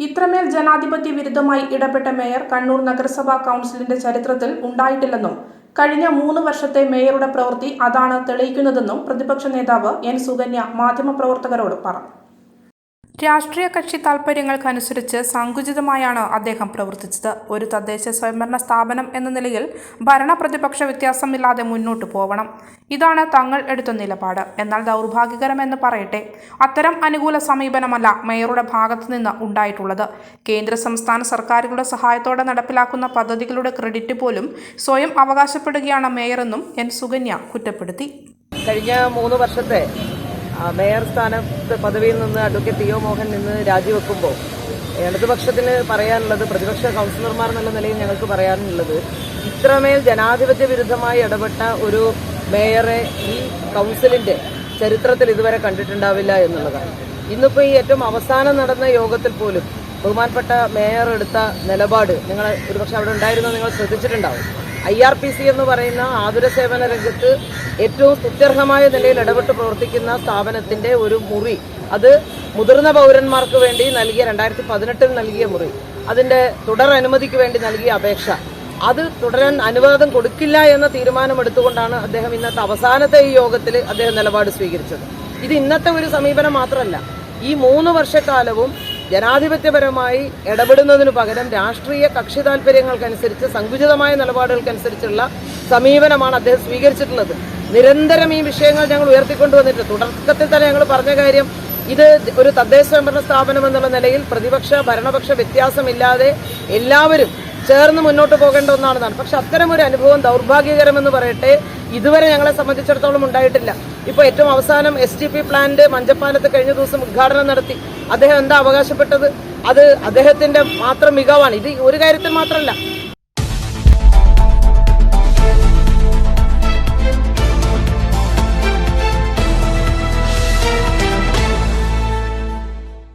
ഇത്രമേൽ ജനാധിപത്യ വിരുദ്ധമായി ഇടപെട്ട മേയർ കണ്ണൂർ നഗരസഭാ കൗൺസിലിന്റെ ചരിത്രത്തിൽ ഉണ്ടായിട്ടില്ലെന്നും കഴിഞ്ഞ മൂന്ന് വർഷത്തെ മേയറുടെ പ്രവൃത്തി അതാണ് തെളിയിക്കുന്നതെന്നും പ്രതിപക്ഷ നേതാവ് എൻ സുകന്യ മാധ്യമപ്രവർത്തകരോട് പറഞ്ഞു. രാഷ്ട്രീയ കക്ഷി താൽപ്പര്യങ്ങൾക്കനുസരിച്ച് സങ്കുചിതമായാണ് അദ്ദേഹം പ്രവർത്തിച്ചത്. ഒരു തദ്ദേശ സ്വയംഭരണ സ്ഥാപനം എന്ന നിലയിൽ ഭരണ പ്രതിപക്ഷ വ്യത്യാസമില്ലാതെ മുന്നോട്ട് പോവണം. ഇതാണ് തങ്ങൾ എടുത്ത നിലപാട്. എന്നാൽ ദൗർഭാഗ്യകരമെന്ന് പറയട്ടെ അത്തരം അനുകൂല സമീപനമല്ല മേയറുടെ ഭാഗത്തു നിന്ന് ഉണ്ടായിട്ടുള്ളത്. കേന്ദ്ര സംസ്ഥാന സർക്കാരുകളുടെ സഹായത്തോടെ നടപ്പിലാക്കുന്ന പദ്ധതികളുടെ ക്രെഡിറ്റ് പോലും സ്വയം അവകാശപ്പെടുകയാണ് മേയറെന്നും എൻ സുകന്യ കുറ്റപ്പെടുത്തി. കഴിഞ്ഞ മൂന്ന് വർഷത്തെ മേയർ സ്ഥാനത്ത് പദവിയിൽ നിന്ന് അഡ്വക്കേറ്റ് ടി ഒ മോഹൻ നിന്ന് രാജിവെക്കുമ്പോൾ ഇടതുപക്ഷത്തിന് പറയാനുള്ളത് പ്രതിപക്ഷ കൗൺസിലർമാർ എന്നുള്ള നിലയിൽ ഞങ്ങൾക്ക് പറയാനുള്ളത് ഇത്രമേൽ ജനാധിപത്യ വിരുദ്ധമായി ഇടപെട്ട ഒരു മേയറെ ഈ കൗൺസിലിന്റെ ചരിത്രത്തിൽ ഇതുവരെ കണ്ടിട്ടുണ്ടാവില്ല എന്നുള്ളതാണ്. ഇന്നിപ്പോൾ ഈ ഏറ്റവും അവസാനം നടന്ന യോഗത്തിൽ പോലും ബഹുമാനപ്പെട്ട മേയർ എടുത്ത നിലപാട് നിങ്ങൾ ഒരുപക്ഷെ അവിടെ ഉണ്ടായിരുന്നോ നിങ്ങൾ ശ്രദ്ധിച്ചിട്ടുണ്ടാവും. ഐ ആർ പി സി എന്ന് പറയുന്ന ആതുര സേവന രംഗത്ത് ഏറ്റവും സ്തുത്യർഹമായ നിലയിൽ ഇടപെട്ട് പ്രവർത്തിക്കുന്ന സ്ഥാപനത്തിന്റെ ഒരു മുറി. അത് മുതിർന്ന പൗരന്മാർക്ക് വേണ്ടി നൽകിയ രണ്ടായിരത്തി പതിനെട്ടിൽ നൽകിയ മുറി. അതിന്റെ തുടർ അനുമതിക്ക് വേണ്ടി നൽകിയ അപേക്ഷ. അത് തുടരാൻ അനുവാദം കൊടുക്കില്ല എന്ന തീരുമാനമെടുത്തുകൊണ്ടാണ് അദ്ദേഹം ഇന്നത്തെ അവസാനത്തെ ഈ യോഗത്തിൽ അദ്ദേഹം നിലപാട് സ്വീകരിച്ചത്. ഇത് ഇന്നത്തെ ഒരു സമീപനം മാത്രമല്ല. ഈ മൂന്ന് വർഷക്കാലവും ജനാധിപത്യപരമായി ഇടപെടുന്നതിനു പകരം രാഷ്ട്രീയ കക്ഷി താല്പര്യങ്ങൾക്കനുസരിച്ച് സങ്കുചിതമായ നിലപാടുകൾക്കനുസരിച്ചുള്ള സമീപനമാണ് അദ്ദേഹം സ്വീകരിച്ചിട്ടുള്ളത്. നിരന്തരം ഈ വിഷയങ്ങൾ ഞങ്ങൾ ഉയർത്തിക്കൊണ്ടുവന്നിട്ട് തുടക്കത്തിൽ തന്നെ ഞങ്ങൾ പറഞ്ഞ കാര്യം ഇത് ഒരു തദ്ദേശ സ്വയംഭരണ സ്ഥാപനം എന്നുള്ള നിലയിൽ പ്രതിപക്ഷ ഭരണപക്ഷ വ്യത്യാസമില്ലാതെ എല്ലാവരും ചേർന്ന് മുന്നോട്ട് പോകേണ്ട ഒന്നാണെന്നാണ്. പക്ഷെ അത്തരം ഒരു അനുഭവം ദൗർഭാഗ്യകരമെന്ന് പറയട്ടെ ഇതുവരെ ഞങ്ങളെ സംബന്ധിച്ചിടത്തോളം ഉണ്ടായിട്ടില്ല. ഇപ്പോൾ ഏറ്റവും അവസാനം എസ് ടി പി പ്ലാന്റ് മഞ്ചപ്പാലത്ത് കഴിഞ്ഞ ദിവസം ഉദ്ഘാടനം നടത്തി. അദ്ദേഹം എന്താ അവകാശപ്പെട്ടത്? അത് അദ്ദേഹത്തിന്റെ മാത്രം മികവാണ്. ഇത് ഒരു കാര്യത്തിൽ മാത്രമല്ല